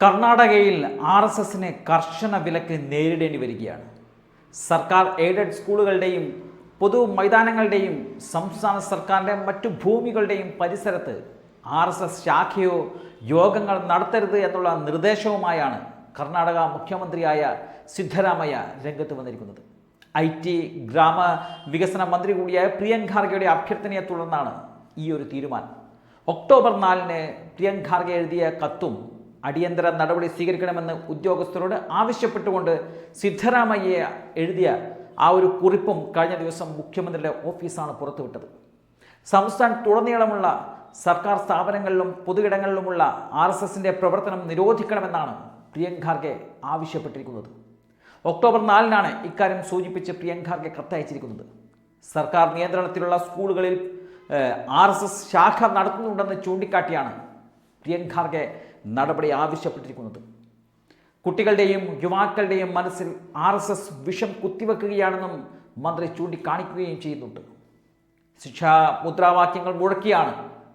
കർണാടകയിൽ R S എസിന് കർശന വിലക്ക് നേരിടേണ്ടി വരികയാണ്. സർക്കാർ എയ്ഡഡ് സ്കൂളുകളുടെയും പൊതു മൈതാനങ്ങളുടെയും സംസ്ഥാന സർക്കാരിന്റെ മറ്റു ഭൂമികളുടെയും പരിസരത്ത് ആർ എസ് എസ് ശാഖയോ യോഗങ്ങൾ നടത്തരുത് എന്നുള്ള നിർദ്ദേശവുമായാണ് കർണാടക മുഖ്യമന്ത്രിയായ സിദ്ധരാമയ്യ രംഗത്ത് വന്നിരിക്കുന്നത്. ഐ ടി ഗ്രാമ വികസന മന്ത്രി കൂടിയായ പ്രിയങ്ക് ഖാർഗെയുടെ അഭ്യർത്ഥനയെ തുടർന്നാണ് ഈ ഒരു തീരുമാനം. ഒക്ടോബർ നാലിന് പ്രിയങ്ക് ഖാർഗെ എഴുതിയ കത്തും അടിയന്തര നടപടി സ്വീകരിക്കണമെന്ന് ഉദ്യോഗസ്ഥരോട് ആവശ്യപ്പെട്ടുകൊണ്ട് സിദ്ധരാമയ്യ എഴുതിയ ആ ഒരു കുറിപ്പും കഴിഞ്ഞ ദിവസം മുഖ്യമന്ത്രിയുടെ ഓഫീസാണ് പുറത്തുവിട്ടത്. സംസ്ഥാനത്തുടനീളമുള്ള സർക്കാർ സ്ഥാപനങ്ങളിലും പൊതുയിടങ്ങളിലുമുള്ള ആർ എസ് എസിന്റെ പ്രവർത്തനം നിരോധിക്കണമെന്നാണ് പ്രിയങ്ക ഖാർഗെ ആവശ്യപ്പെട്ടിരിക്കുന്നത്. ഒക്ടോബർ നാലിനാണ് ഇക്കാര്യം സൂചിപ്പിച്ച് പ്രിയങ്ക ഖാർഗെ കത്തയച്ചിരിക്കുന്നത്. സർക്കാർ നിയന്ത്രണത്തിലുള്ള സ്കൂളുകളിൽ ആർ എസ് എസ് ശാഖ നടത്തുന്നുണ്ടെന്ന് ചൂണ്ടിക്കാട്ടിയാണ് പ്രിയങ്ക് ഖാർഗെ നടപടി ആവശ്യപ്പെട്ടിരിക്കുന്നത്. കുട്ടികളുടെയും യുവാക്കളുടെയും മനസ്സിൽ ആർ എസ് എസ് വിഷം കുത്തിവെക്കുകയാണെന്നും മന്ത്രി ചൂണ്ടിക്കാണിക്കുകയും ചെയ്യുന്നുണ്ട്. ശിക്ഷാ മുദ്രാവാക്യങ്ങൾ മുഴക്കിയാണ്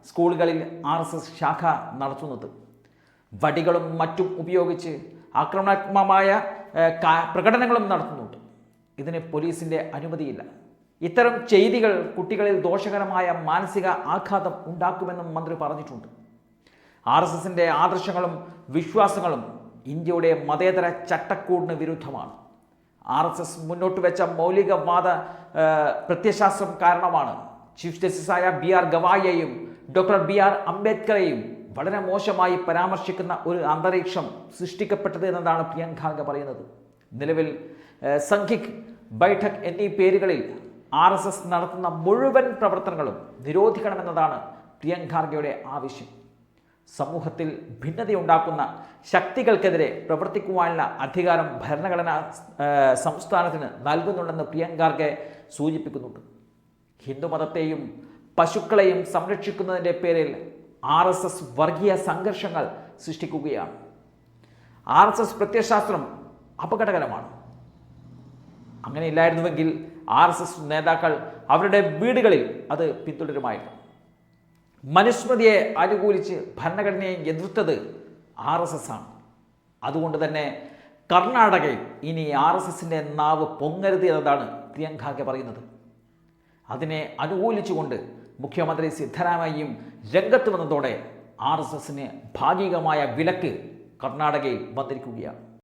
സ്കൂളുകളിൽ ആർ എസ് എസ് ശാഖ നടത്തുന്നത്. വടികളും മറ്റും ഉപയോഗിച്ച് ആക്രമണാത്മകമായ പ്രകടനങ്ങളും നടത്തുന്നുണ്ട്. ഇതിന് പോലീസിന്റെ അനുമതിയില്ല. ഇത്തരം ചെയ്തികൾ കുട്ടികളിൽ ദോഷകരമായ മാനസിക ആഘാതം ഉണ്ടാക്കുമെന്നും മന്ത്രി പറഞ്ഞിട്ടുണ്ട്. ആർ എസ് എസിന്റെ ആദർശങ്ങളും വിശ്വാസങ്ങളും ഇന്ത്യയുടെ മതേതര ചട്ടക്കൂടിന് വിരുദ്ധമാണ്. ആർ എസ് എസ് മുന്നോട്ട് വെച്ച മൗലികവാദ പ്രത്യശാസ്ത്രം കാരണമാണ് ചീഫ് ജസ്റ്റിസായ ബി ആർ ഗവായിയെയും ഡോക്ടർ ബി ആർ അംബേദ്കറെയും വളരെ മോശമായി പരാമർശിക്കുന്ന ഒരു അന്തരീക്ഷം സൃഷ്ടിക്കപ്പെട്ടത് എന്നതാണ് പ്രിയങ്കാംഗ പറയുന്നത്. നിലവിൽ സംഘിക് ബൈഠക് എന്നീ പേരുകളിൽ ആർ എസ് എസ് നടത്തുന്ന മുഴുവൻ പ്രവർത്തനങ്ങളും നിരോധിക്കണമെന്നതാണ് പ്രിയങ്കാർഗയുടെ ആവശ്യം. സമൂഹത്തിൽ ഭിന്നതയുണ്ടാക്കുന്ന ശക്തികൾക്കെതിരെ പ്രവർത്തിക്കുവാനുള്ള അധികാരം ഭരണഘടനാ സംസ്ഥാനത്തിന് നൽകുന്നുണ്ടെന്ന് പ്രിയങ്കാർക്ക് സൂചിപ്പിക്കുന്നുണ്ട്. ഹിന്ദുമതത്തെയും പശുക്കളെയും സംരക്ഷിക്കുന്നതിന്റെ പേരിൽ ആർ എസ് എസ് വർഗീയ സംഘർഷങ്ങൾ സൃഷ്ടിക്കുകയാണ്. ആർ എസ് എസ് പ്രത്യയശാസ്ത്രം അപകടകരമാണ്. അങ്ങനെയില്ലായിരുന്നുവെങ്കിൽ ആർ എസ് എസ് നേതാക്കൾ അവരുടെ വീടുകളിൽ അത് പിന്തുടരുമായിരുന്നു. മനുസ്മൃതിയെ അനുകൂലിച്ച് ഭരണഘടനയെ എതിർത്തത് ആർ എസ് എസ് ആണ്. അതുകൊണ്ട് തന്നെ കർണാടകയിൽ ഇനി ആർ എസ് എസിന്റെ നാവ് പൊങ്ങരുത് എന്നതാണ് പ്രിയങ്കാക്ക് പറയുന്നത്. അതിനെ അനുകൂലിച്ചുകൊണ്ട് മുഖ്യമന്ത്രി സിദ്ധരാമയ്യയും രംഗത്ത് വന്നതോടെ ആർ എസ് എസിന് ഭാഗികമായ വിലക്ക് കർണാടകയിൽ വന്നിരിക്കുകയാണ്.